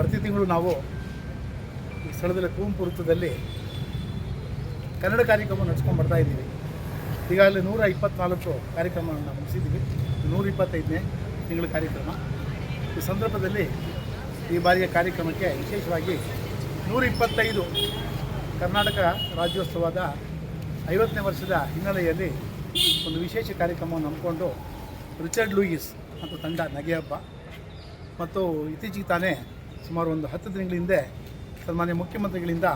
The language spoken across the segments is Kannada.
ಪ್ರತಿ ತಿಂಗಳು ನಾವು ಈ ಸ್ಥಳದಲ್ಲಿ ಕುವೆಂಪು ವೃತ್ತದಲ್ಲಿ ಕನ್ನಡ ಕಾರ್ಯಕ್ರಮ ನಡೆಸ್ಕೊಂಡು ಬರ್ತಾ ಇದ್ದೀವಿ. ಈಗಾಗಲೇ ನೂರ ಇಪ್ಪತ್ನಾಲ್ಕು ಕಾರ್ಯಕ್ರಮವನ್ನು ಮುಗಿಸಿದ್ದೀವಿ. ನೂರ ಇಪ್ಪತ್ತೈದನೇ ತಿಂಗಳ ಕಾರ್ಯಕ್ರಮ. ಈ ಸಂದರ್ಭದಲ್ಲಿ ಈ ಬಾರಿಯ ಕಾರ್ಯಕ್ರಮಕ್ಕೆ ವಿಶೇಷವಾಗಿ ನೂರ ಇಪ್ಪತ್ತೈದು ಕರ್ನಾಟಕ ರಾಜ್ಯೋತ್ಸವದ ಐವತ್ತನೇ ವರ್ಷದ ಹಿನ್ನೆಲೆಯಲ್ಲಿ ಒಂದು ವಿಶೇಷ ಕಾರ್ಯಕ್ರಮವನ್ನು ಹಮ್ಮಿಕೊಂಡು ರಿಚರ್ಡ್ ಲೂಯಿಸ್ ಅಂತ ತಂಡ ನಗೆ ಹಬ್ಬ ಮತ್ತು ಇತ್ತೀಚೆಗೆ ತಾನೇ ಸುಮಾರು ಒಂದು ಹತ್ತು ದಿನಗಳ ಹಿಂದೆ ಸನ್ಮಾನ್ಯ ಮುಖ್ಯಮಂತ್ರಿಗಳಿಂದ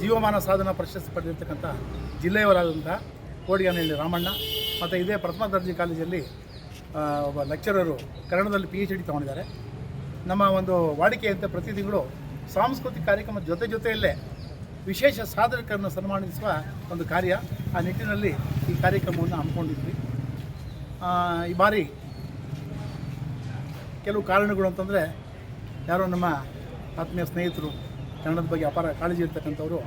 ಜೀವಮಾನ ಸಾಧನಾ ಪ್ರಶಸ್ತಿ ಪಡೆದಿರ್ತಕ್ಕಂಥ ಜಿಲ್ಲೆಯವರಾದಂಥ ಕೋಡಿಗಾನಹಳ್ಳಿ ರಾಮಣ್ಣ ಮತ್ತು ಇದೇ ಪ್ರಥಮ ದರ್ಜೆ ಕಾಲೇಜಲ್ಲಿ ಒಬ್ಬ ಲೆಕ್ಚರರು ಕನ್ನಡದಲ್ಲಿ ಪಿ ಎಚ್ ಡಿ ತೊಗೊಂಡಿದ್ದಾರೆ. ನಮ್ಮ ಒಂದು ವಾಡಿಕೆಯಂತೆ ಪ್ರತಿ ತಿಂಗಳು ಸಾಂಸ್ಕೃತಿಕ ಕಾರ್ಯಕ್ರಮದ ಜೊತೆ ಜೊತೆಯಲ್ಲೇ ವಿಶೇಷ ಸಾಧಕರನ್ನು ಸನ್ಮಾನಿಸುವ ಒಂದು ಕಾರ್ಯ. ಆ ನಿಟ್ಟಿನಲ್ಲಿ ಈ ಕಾರ್ಯಕ್ರಮವನ್ನು ಹಮ್ಮಿಕೊಂಡಿದ್ವಿ. ಈ ಬಾರಿ ಕೆಲವು ಕಾರಣಗಳು ಅಂತಂದರೆ ಯಾರೋ ನಮ್ಮ ಆತ್ಮೀಯ ಸ್ನೇಹಿತರು ಕನ್ನಡದ ಬಗ್ಗೆ ಅಪಾರ ಕಾಳಜಿ ಇರ್ತಕ್ಕಂಥವ್ರು,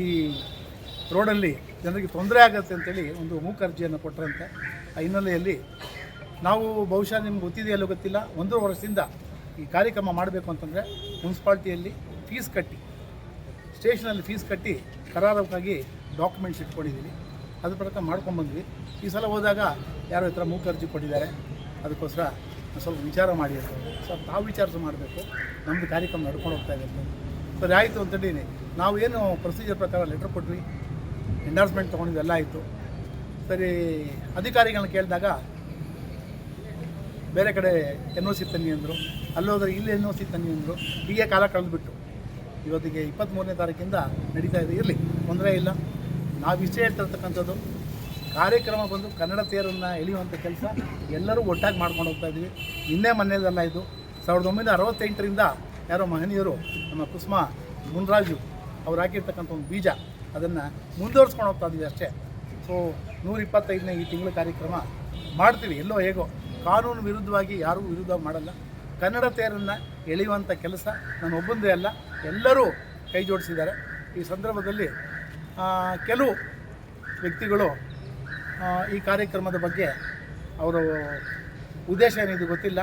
ಈ ರೋಡಲ್ಲಿ ಜನರಿಗೆ ತೊಂದರೆ ಆಗುತ್ತೆ ಅಂತೇಳಿ ಒಂದು ಮೂಕ ಅರ್ಜಿಯನ್ನು ಕೊಟ್ಟರಂತೆ ಆ ಹಿನ್ನೆಲೆಯಲ್ಲಿ ನಾವು ಬಹುಶಃ ನಿಮ್ಗೆ ಗೊತ್ತಿದೆಯಲ್ಲೋ ಗೊತ್ತಿಲ್ಲ ಒಂದೂವರೆ ವರ್ಷದಿಂದ ಈ ಕಾರ್ಯಕ್ರಮ ಮಾಡಬೇಕು ಅಂತಂದರೆ ಮುನ್ಸಿಪಾಲ್ಟಿಯಲ್ಲಿ ಫೀಸ್ ಕಟ್ಟಿ, ಸ್ಟೇಷನಲ್ಲಿ ಫೀಸ್ ಕಟ್ಟಿ ಕರಾರಕ್ಕಾಗಿ ಡಾಕ್ಯುಮೆಂಟ್ಸ್ ಇಟ್ಕೊಂಡಿದ್ದೀವಿ ಅದ್ರ ಪ್ರಕಾರ ಮಾಡ್ಕೊಂಡ್ಬಂದ್ವಿ ಈ ಸಲ ಹೋದಾಗ ಯಾರೋ ಈ ಥರ ಮೂಕ ಅರ್ಜಿ ಕೊಟ್ಟಿದ್ದಾರೆ. ಅದಕ್ಕೋಸ್ಕರ ಸ್ವಲ್ಪ ವಿಚಾರ ಮಾಡಿ ಅಂತ. ಸ್ವಲ್ಪ ತಾವು ವಿಚಾರಿಸಿ ಮಾಡಬೇಕು. ನಮ್ಮದು ಕಾರ್ಯಕ್ರಮ ನಡ್ಕೊಂಡು ಹೋಗ್ತಾ ಇದೆ ಸರಿ, ಆಯಿತು ನಾವು ಏನು ಪ್ರೊಸೀಜರ್ ಪ್ರಕಾರ ಲೆಟ್ರ್ ಕೊಟ್ವಿ. ಎಂಡಾರ್ಸ್ಮೆಂಟ್ ತೊಗೊಂಡಿದ್ದು ಎಲ್ಲ ಆಯಿತು. ಸರಿ, ಅಧಿಕಾರಿಗಳನ್ನ ಕೇಳಿದಾಗ ಬೇರೆ ಕಡೆ ಎನ್ ಒ ಸಿ ತನ್ನಿ ಅಂದರು. ಅಲ್ಲೋದ್ರೆ ಇಲ್ಲಿ ಎನ್ ಒ ಸಿ ತನ್ನಿ ಅಂದರು. ಹೀಗೆ ಕಾಲ ಕಳೆದುಬಿಟ್ಟು. ಇವತ್ತಿಗೆ ಇಪ್ಪತ್ತ್ಮೂರನೇ ತಾರೀಕಿಂದ ನಡೀತಾ ಇದೆ. ಇರಲಿ, ತೊಂದರೆ ಇಲ್ಲ. ನಾವು ಇಷ್ಟೇ ಹೇಳ್ತಿರ್ತಕ್ಕಂಥದ್ದು ಕಾರ್ಯಕ್ರಮ ಬಂದು ಕನ್ನಡ ತೇರನ್ನು ಎಳೆಯುವಂಥ ಕೆಲಸ ಎಲ್ಲರೂ ಒಟ್ಟಾಗಿ ಮಾಡ್ಕೊಂಡು ಹೋಗ್ತಾ ಇದ್ದೀವಿ. ಇನ್ನೇ ಮೊನ್ನೆದಲ್ಲ ಇದು. ಸಾವಿರದ ಒಂಬೈನೂರ ಅರವತ್ತೆಂಟರಿಂದ ಯಾರೋ ಮಹನೀಯರು ನಮ್ಮ ಕುಸುಮಾ ಮುನ್ರಾಜು ಅವ್ರು ಹಾಕಿರ್ತಕ್ಕಂಥ ಒಂದು ಬೀಜ ಅದನ್ನು ಮುಂದುವರ್ಸ್ಕೊಂಡು ಹೋಗ್ತಾ ಇದ್ದೀವಿ ಅಷ್ಟೇ. ಸೊ ನೂರ ಇಪ್ಪತ್ತೈದನೇ ಈ ತಿಂಗಳ ಕಾರ್ಯಕ್ರಮ ಮಾಡ್ತೀವಿ. ಎಲ್ಲೋ ಹೇಗೋ. ಕಾನೂನು ವಿರುದ್ಧವಾಗಿ ಯಾರೂ ವಿರುದ್ಧ ಮಾಡಲ್ಲ. ಕನ್ನಡ ತೇರನ್ನು ಎಳೆಯುವಂಥ ಕೆಲಸ ನಾನು ಒಬ್ಬಂದೇ ಅಲ್ಲ. ಎಲ್ಲರೂ ಕೈ ಜೋಡಿಸಿದ್ದಾರೆ. ಈ ಸಂದರ್ಭದಲ್ಲಿ ಕೆಲವು ವ್ಯಕ್ತಿಗಳು ಈ ಕಾರ್ಯಕ್ರಮದ ಬಗ್ಗೆ ಅವರು ಉದ್ದೇಶ ಏನಿದೆ ಗೊತ್ತಿಲ್ಲ.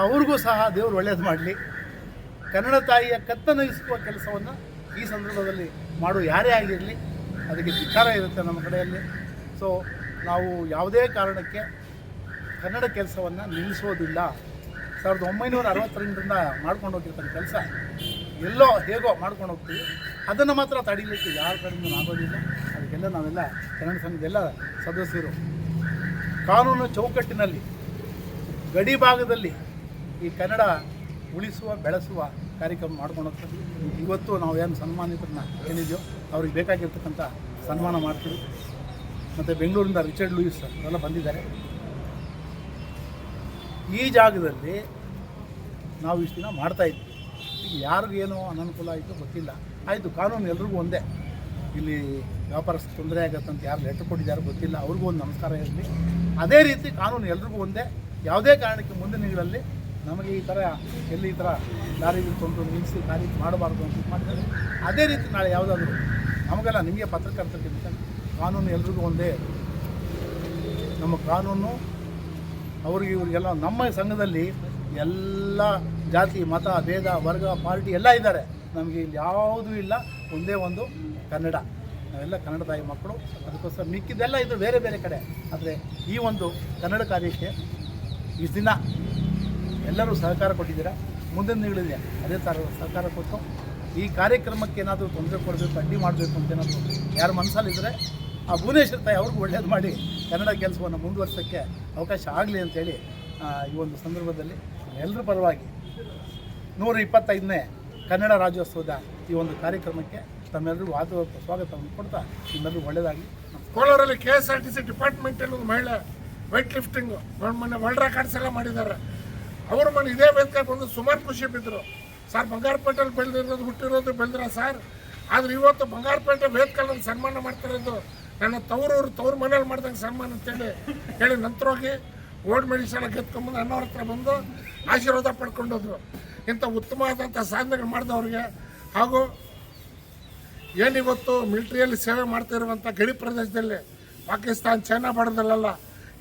ಅವ್ರಿಗೂ ಸಹ ದೇವರು ಒಳ್ಳೇದು ಮಾಡಲಿ. ಕನ್ನಡ ತಾಯಿಯ ಕತ್ತನಗಿಸುವ ಕೆಲಸವನ್ನು ಈ ಸಂದರ್ಭದಲ್ಲಿ ಮಾಡೋ ಯಾರೇ ಆಗಿರಲಿ, ಅದಕ್ಕೆ ಧಿಕ್ಕಾರ ಇರುತ್ತೆ ನಮ್ಮ ಕಡೆಯಲ್ಲಿ. ಸೊ ನಾವು ಯಾವುದೇ ಕಾರಣಕ್ಕೆ ಕನ್ನಡ ಕೆಲಸವನ್ನು ನಿಲ್ಲಿಸೋದಿಲ್ಲ. ಸಾವಿರದ ಒಂಬೈನೂರ ಅರವತ್ತರಿಂದ ಮಾಡ್ಕೊಂಡು ಹೋಗಿರ್ತಕ್ಕಂಥ ಕೆಲಸ ಎಲ್ಲೋ ಹೇಗೋ ಮಾಡ್ಕೊಂಡು ಹೋಗ್ತೀವಿ. ಅದನ್ನು ಮಾತ್ರ ತಡೀಲಿಕ್ಕೆ ಯಾರ ಕಡೆಯಿಂದ ಆಗೋದಿಲ್ಲ. ಅದಕ್ಕೆಲ್ಲ ನಾವೆಲ್ಲ ಕನ್ನಡ ಸಂಘದ ಎಲ್ಲ ಸದಸ್ಯರು. ಕಾನೂನು ಚೌಕಟ್ಟಿನಲ್ಲಿ ಗಡಿ ಭಾಗದಲ್ಲಿ ಈ ಕನ್ನಡ ಉಳಿಸುವ, ಬೆಳೆಸುವ ಕಾರ್ಯಕ್ರಮ ಮಾಡ್ಕೊಂಡು ಇವತ್ತು ನಾವು ಏನು ಸನ್ಮಾನಿತರನ್ನ ಏನಿದೆಯೋ ಅವ್ರಿಗೆ ಬೇಕಾಗಿರ್ತಕ್ಕಂಥ ಸನ್ಮಾನ ಮಾಡ್ತೀವಿ. ಮತ್ತು ಬೆಂಗಳೂರಿಂದ ರಿಚರ್ಡ್ ಲೂಯಿಸ್ ಅವರೆಲ್ಲ ಬಂದಿದ್ದಾರೆ. ಈ ಜಾಗದಲ್ಲಿ ನಾವು ಇಷ್ಟು ದಿನ ಮಾಡ್ತಾಯಿದ್ವಿ ಯಾರಿಗೇನೋ ಅನನುಕೂಲ ಆಯಿತು ಗೊತ್ತಿಲ್ಲ. ಆಯಿತು, ಕಾನೂನು ಎಲ್ರಿಗೂ ಒಂದೇ. ಇಲ್ಲಿ ವ್ಯಾಪಾರಸ್ಥ ತೊಂದರೆ ಅಂತ ಯಾರು ಲೆಟರ್ ಕೊಟ್ಟಿದ್ದಾರೆ ಗೊತ್ತಿಲ್ಲ, ಅವ್ರಿಗೂ ಒಂದು ನಮಸ್ಕಾರ ಇರಲಿ ಅದೇ ರೀತಿ ಕಾನೂನು ಎಲ್ರಿಗೂ ಒಂದೇ, ಯಾವುದೇ ಕಾರಣಕ್ಕೆ ಮುಂದಿನ ನಿಗಳಲ್ಲಿ ನಮಗೆ ಈ ಥರ, ಎಲ್ಲಿ ಈ ಥರ ದಾರಿಗೆ ತೊಂದರೆ ನಿಲ್ಲಿಸಿ ದಾರಿ ಮಾಡಬಾರ್ದು ಅಂತ ಮಾಡ್ತಾರೆ ಅದೇ ರೀತಿ ನಾಳೆ ಯಾವುದಾದ್ರೂ ನಮಗೆಲ್ಲ ನಿಮಗೆ ಪತ್ರಕರ್ತಕ್ಕಿಂತ ಕಾನೂನು ಎಲ್ರಿಗೂ ಒಂದೇ. ನಮ್ಮ ಕಾನೂನು, ಅವ್ರಿಗೆ ಇವರಿಗೆಲ್ಲ ನಮ್ಮ ಸಂಘದಲ್ಲಿ ಎಲ್ಲ ಜಾತಿ, ಮತ, ಭೇದ, ವರ್ಗ, ಪಾರ್ಟಿ ಎಲ್ಲ ಇದ್ದಾರೆ. ನಮಗೆ ಇಲ್ಲಿ ಯಾವುದೂ ಇಲ್ಲ, ಒಂದೇ ಒಂದು ಕನ್ನಡ. ನಾವೆಲ್ಲ ಕನ್ನಡ ತಾಯಿ ಮಕ್ಕಳು, ಅದಕ್ಕೋಸ್ಕರ ಮಿಕ್ಕಿದ್ದೆಲ್ಲ ಇದು ಬೇರೆ ಬೇರೆ ಕಡೆ. ಆದರೆ ಈ ಒಂದು ಕನ್ನಡ ಕಾರ್ಯಕ್ಕೆ ಈ ದಿನ ಎಲ್ಲರೂ ಸಹಕಾರ ಕೊಟ್ಟಿದ್ದೀರಾ? ಮುಂದಿನ ದಿನಗಳಿದೆ ಅದೇ ಥರ ಸಹಕಾರ ಕೊಟ್ಟು ಈ ಕಾರ್ಯಕ್ರಮಕ್ಕೆ ಏನಾದರೂ ತೊಂದರೆ ಕೊಡಬೇಕು, ಅಡ್ಡಿ ಮಾಡಬೇಕು ಅಂತ ಏನಾದರೂ ಯಾರ ಮನಸ್ಸಲ್ಲಿದ್ದರೆ ಆ ಭುವನೇಶ್ವರ ತಾಯಿ ಅವ್ರಿಗೂ ಒಳ್ಳೇದು ಮಾಡಿ ಕನ್ನಡ ಕೆಲಸವನ್ನು ಮುಂದುವರ್ಸೋಕ್ಕೆ ಅವಕಾಶ ಆಗಲಿ ಅಂತೇಳಿ ಈ ಒಂದು ಸಂದರ್ಭದಲ್ಲಿ ಎಲ್ಲರ ಪರವಾಗಿ ನೂರ ಇಪ್ಪತ್ತೈದನೇ ಕನ್ನಡ ರಾಜ್ಯೋತ್ಸವದ ಈ ಒಂದು ಕಾರ್ಯಕ್ರಮಕ್ಕೆ ತಮ್ಮೆಲ್ಲರಿಗೂ ಆದ ಸ್ವಾಗತವನ್ನು ಕೊಡ್ತಾ ನಿಮ್ಮೆಲ್ಲರೂ ಒಳ್ಳೆಯದಾಗಿ ಕೋಲಾರಲ್ಲಿ K S R T C ಡಿಪಾರ್ಟ್ಮೆಂಟಲ್ಲಿ ಒಂದು ಮಹಿಳೆ ವೆಯ್ಟ್ ಲಿಫ್ಟಿಂಗ್ ಮೊನ್ನೆ ವರ್ಲ್ಡ್ ರೆಕಾರ್ಡ್ಸ್ ಎಲ್ಲ ಮಾಡಿದ್ದಾರೆ. ಅವ್ರ ಮನೆ ಇದೇ ವೇದಿಕೆ ಬಂದು ಸುಮಾರು ಖುಷಿ ಬಿದ್ದರು ಸರ್ ಬಂಗಾರಪೇಟೆಯಲ್ಲಿ ಬೆಳೆದಿರೋದು ಹುಟ್ಟಿರೋದು ಬೆಳೆದಿರ ಸರ್? ಆದ್ರೆ ಇವತ್ತು ಬಂಗಾರಪೇಟೆ ವೇದಿಕೆಯಲ್ಲಿ ಸನ್ಮಾನ ಮಾಡ್ತಿರೋದು ನನ್ನ ತವರೂರು ತವ್ರ ಮನೇಲಿ ಮಾಡ್ದಂಗೆ ಸನ್ಮಾನ ಅಂತೇಳಿ ಹೇಳಿ ನಂತರ ಹೋಗಿ ಓಲ್ಡ್ ಮೆಡಿಸನ್ ಗೆದ್ಕೊಂಡ್ಬಂದು ಅನ್ನೋರ ಹತ್ರ ಬಂದು ಆಶೀರ್ವಾದ ಪಡ್ಕೊಂಡೋದ್ರು. ಇಂಥ ಉತ್ತಮವಾದಂಥ ಸಾಧನೆಗಳು ಮಾಡಿದವ್ರಿಗೆ ಹಾಗೂ ಏನಿವತ್ತು ಮಿಲಿಟ್ರಿಯಲ್ಲಿ ಸೇವೆ ಮಾಡ್ತಾ ಇರುವಂಥ ಗಡಿ ಪ್ರದೇಶದಲ್ಲಿ ಪಾಕಿಸ್ತಾನ, ಚೈನಾ ಬಾರ್ಡರ್ದಲ್ಲೆಲ್ಲ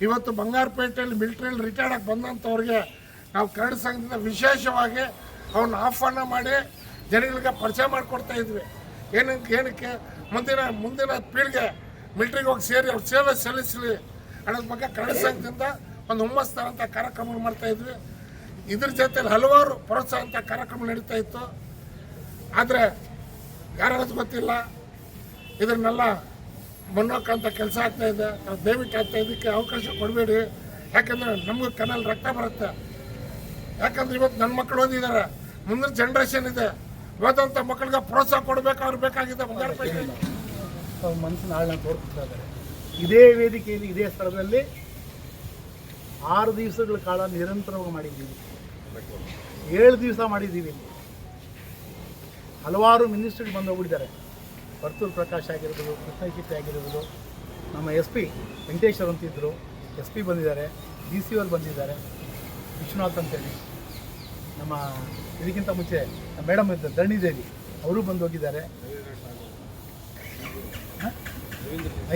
ಇವತ್ತು ಬಂಗಾರಪೇಟೆಯಲ್ಲಿ ಮಿಲಿಟ್ರಿಯಲ್ಲಿ ರಿಟೈರ್ಡ್ ಆಗಿ ಬಂದಂಥವ್ರಿಗೆ ನಾವು ಕನ್ನಡ ಸಂಘದಿಂದ ವಿಶೇಷವಾಗಿ ಅವ್ರನ್ನ ಆಹ್ವಾನ ಮಾಡಿ ಜನಗಳಿಗೆ ಪರಿಚಯ ಮಾಡಿಕೊಡ್ತಾ ಇದ್ವಿ. ಏನಕ್ಕೆ ಏನಕ್ಕೆ? ಮುಂದಿನ ಮುಂದಿನ ಪೀಳಿಗೆ ಮಿಲ್ಟ್ರಿಗೆ ಹೋಗಿ ಸೇರಿ ಅವ್ರ ಸೇವೆ ಸಲ್ಲಿಸಲಿ ಅನ್ನೋದ್ರ ಬಗ್ಗೆ ಕನ್ನಡ ಸಂಘದಿಂದ ಒಂದು ಹುಮ್ಮಸ್ತಾರ ಅಂತ ಕಾರ್ಯಕ್ರಮ ಮಾಡ್ತಾ ಇದ್ವಿ. ಇದ್ರ ಜೊತೆ ಹಲವಾರು ಪ್ರೋತ್ಸಾಹ ಕಾರ್ಯಕ್ರಮ ನಡೀತಾ ಇತ್ತು. ಆದರೆ ಯಾರದು ಗೊತ್ತಿಲ್ಲ. ಇದನ್ನೆಲ್ಲ ಮಣ್ಣೋಕ್ಕಂಥ ಕೆಲಸ ಆಗ್ತಾ ಇದೆ. ದಯವಿಟ್ಟು ಆಗ್ತಾ ಇದಕ್ಕೆ ಅವಕಾಶ ಕೊಡಬೇಡಿ. ಯಾಕಂದ್ರೆ ನಮಗೂ ಕಣ್ಣಲ್ಲಿ ರಕ್ತ ಬರುತ್ತೆ. ಯಾಕಂದ್ರೆ ಇವತ್ತು ನನ್ನ ಮಕ್ಕಳು ಓದಿದ್ದಾರೆ. ಮುಂದಿನ ಜನ್ರೇಷನ್ ಇದೆ. ಓದಂಥ ಮಕ್ಕಳಿಗೆ ಪ್ರೋತ್ಸಾಹ ಕೊಡಬೇಕು, ಅವ್ರು ಬೇಕಾಗಿದೆ ಅವ್ರ ಆಳನ್ನ ತೋರ್ಪಿಸ್ತಾ ಇದ್ದಾರೆ. ಇದೇ ವೇದಿಕೆಯಲ್ಲಿ, ಇದೇ ಸ್ಥಳದಲ್ಲಿ ಆರು ದಿವಸಗಳ ಕಾಲ ನಿರಂತರವಾಗಿ ಮಾಡಿದ್ದೀವಿ. ಏಳು ದಿವಸ ಮಾಡಿದ್ದೀವಿ ಹಲವಾರು ಮಿನಿಸ್ಟ್ರಿಗೆ ಬಂದು ಹೋಗಿದ್ದಾರೆ ಭರ್ತೂರ್ ಪ್ರಕಾಶ್ ಆಗಿರ್ಬೋದು ಕೃಷ್ಣ ಕಿಟ್ಟಿ ಆಗಿರ್ಬೋದು, ನಮ್ಮ ಎಸ್ ಪಿ ವೆಂಕಟೇಶ್ವರ್ ಅಂತಿದ್ದರು ಎಸ್ ಪಿ ಬಂದಿದ್ದಾರೆ, ಡಿ ಸಿ ಅವ್ರು ಬಂದಿದ್ದಾರೆ, ವಿಶ್ವನಾಥ್ ಅಂತೇಳಿ. ನಮ್ಮ ಇದಕ್ಕಿಂತ ಮುಂಚೆ ನಮ್ಮ ಮೇಡಮ್ ಇದ್ದ ಧರಣಿದೇವಿ ಅವರು ಬಂದು ಹೋಗಿದ್ದಾರೆ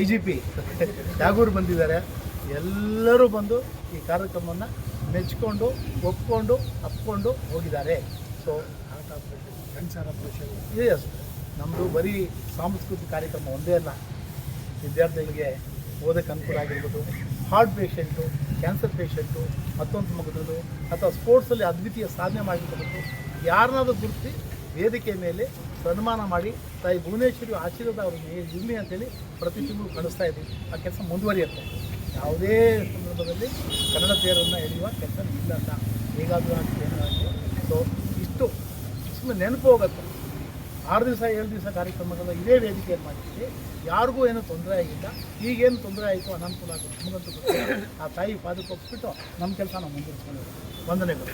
ಐ ಜಿ ಪಿ ಟ್ಯಾಗೂರ್ ಬಂದಿದ್ದಾರೆ. ಎಲ್ಲರೂ ಬಂದು ಈ ಕಾರ್ಯಕ್ರಮವನ್ನು ಮೆಚ್ಕೊಂಡು, ಒಪ್ಕೊಂಡು, ಅಪ್ಕೊಂಡು ಹೋಗಿದ್ದಾರೆ. ಸೊ ಎಸ್ ನಮ್ಮದು ಬರೀ ಸಾಂಸ್ಕೃತಿಕ ಕಾರ್ಯಕ್ರಮ ಒಂದೇ ಅಲ್ಲ. ವಿದ್ಯಾರ್ಥಿಗಳಿಗೆ ಓದಕ್ಕೆ ಅನುಕೂಲ ಆಗಿರ್ಬೋದು. ಹಾರ್ಟ್ ಪೇಷಂಟು ಕ್ಯಾನ್ಸರ್ ಪೇಷಂಟು ಮತ್ತೊಂದು ಮಗದು ಅಥವಾ ಸ್ಪೋರ್ಟ್ಸಲ್ಲಿ ಅದ್ವಿತೀಯ ಸಾಧನೆ ಮಾಡಿರ್ಬೋದು ಯಾರನ್ನಾದರೂ ಗುರುತಿ ವೇದಿಕೆ ಮೇಲೆ ಸನ್ಮಾನ ಮಾಡಿ ತಾಯಿ ಭುವನೇಶ್ವರಿ ಆಶೀರ್ವಾದ ಅವ್ರಿಗೆ ಇರಲಿ ಅಂತೇಳಿ ಪ್ರತಿ ತಿಂಗಳು ಕಳಿಸ್ತಾ ಇದ್ದೀವಿ. ಆ ಕೆಲಸ ಮುಂದುವರಿಯುತ್ತೆ. ಯಾವುದೇ ಸಂದರ್ಭದಲ್ಲಿ ಕನ್ನಡ ತೇರನ್ನು ಎಳೆಯುವ ಕೆಲಸ ಇಲ್ಲ ಹೇಗಾದರೂ ಆಗ್ತದೆ ಆಗಲಿ. ಸೊ ಇಷ್ಟು. ಸುಮ್ಮನೆ ನೆನಪು ಹೋಗುತ್ತೆ. ಆರು ದಿವಸ, ಏಳು ದಿವಸ ಕಾರ್ಯಕ್ರಮಗಳ ಇದೇ ವೇದಿಕೆಯಲ್ಲಿ ಮಾಡಿದ್ದೀವಿ ಯಾರಿಗೂ ಏನು ತೊಂದರೆ ಆಗಿಲ್ಲ. ಈಗೇನು ತೊಂದರೆ ಆಯಿತು ಅನಾನುಕೂಲ ಆಗುತ್ತೆ. ನಮಗಂತೂ ಗೊತ್ತಿಲ್ಲ. ಆ ತಾಯಿ ಪಾದಕ್ಕೆ ಒಪ್ಪಿಬಿಟ್ಟು ನಮ್ಮ ಕೆಲಸ ನಾವು ಮುಂದುವರಿಸ್ಕೊಂಡಿದ್ದೀವಿ ವಂದನೆಗಳು.